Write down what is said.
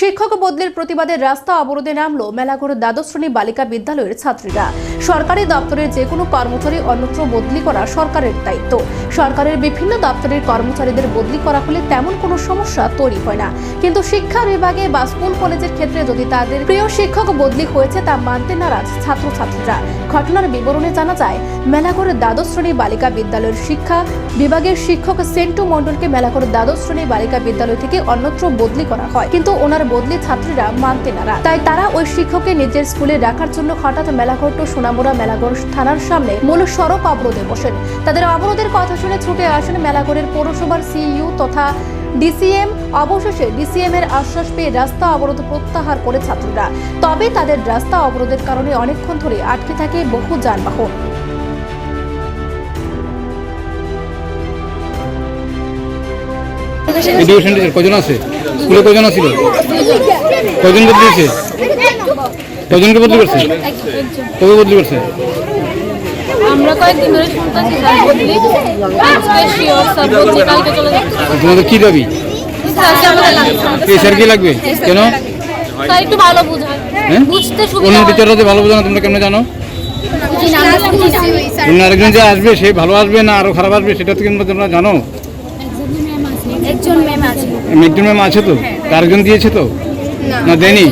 শিক্ষক বদলির প্রতিবাদে রাস্তা অবরোধে নামলো মেলাঘর দ্বাদশ শ্রেণি বালিকা বিদ্যালয়ের ছাত্রীরা। সরকারি দপ্তরের যে কোনো কর্মচারী অন্যত্র বদলি করা সরকারের দায়িত্ব। সরকারের বিভিন্ন দপ্তরের কর্মচারীদের বদলি করা হলে তেমন কোনো সমস্যা তৈরি হয় না। কিন্তু শিক্ষা বিভাগে বা স্কুল কলেজের ক্ষেত্রে যদি তাদের প্রিয় শিক্ষক বদলি হয়েছে তা মানতে নারাজ ছাত্রছাত্রীরা। ঘটনার বিবরণে জানা যায় মেলাঘরের দ্বাদশ শ্রেণি বালিকা বিদ্যালয়ের শিক্ষা বিভাগের শিক্ষক সেন্টু মণ্ডলকে মেলাঘর দ্বাদশ শ্রেণি বালিকা বিদ্যালয় থেকে অন্যত্র বদলি করা হয়। কিন্তু ওনার বদলি ছাত্রীরা মানতে নারাজ। তাই তারা ওই শিক্ষককে নিজের স্কুলে রাখার জন্য হঠাৎ মেলাঘর টু সোনামুড়া, মেলাঘর থানার সামনে মূল সড়ক অবরোধে বসেন। তাদের অবরোধের কথা শুনে ছুটে আসেন মেলাঘরের পৌরসভার সিইউ তথা ডিসিএম। অবশেষে ডিসিএম এর আশ্বাস পেয়ে রাস্তা অবরোধ প্রত্যাহার করে ছাত্ররা। তবে তাদের রাস্তা অবরোধের কারণে অনেকক্ষণ ধরে আটকে থাকে বহু যানবাহন। এডুকেশন টিচার কজন আছে? স্কুলে কজন ছিল কজন বদলি হয়েছে কজনকে বদলি করছে? কবে বদলি করছে? আমরা কয়েকদিন ধরে শুনতেছি স্যার বদলি আজকে শিওর স্যার বদলি কালকে চলে যাচ্ছে। তোমাদের কি দাবি? এই স্যার কি লাগবে? কেন? স্যার একটু ভালো বুঝায় হ্যাঁ? বুঝতে সুবিধা। টিচাররা যে ভালো বোঝানো তোমরা কেমন জানো? অন্য আরেকজন যে আসবে সে ভালো আসবে না আরও খারাপ আসবে সেটা তো কিন্তু তোমরা জানো। একজন ম্যাম আছে। একজন ম্যাম আছে তো? তার একজন দিয়েছে তো? না দেয়নি।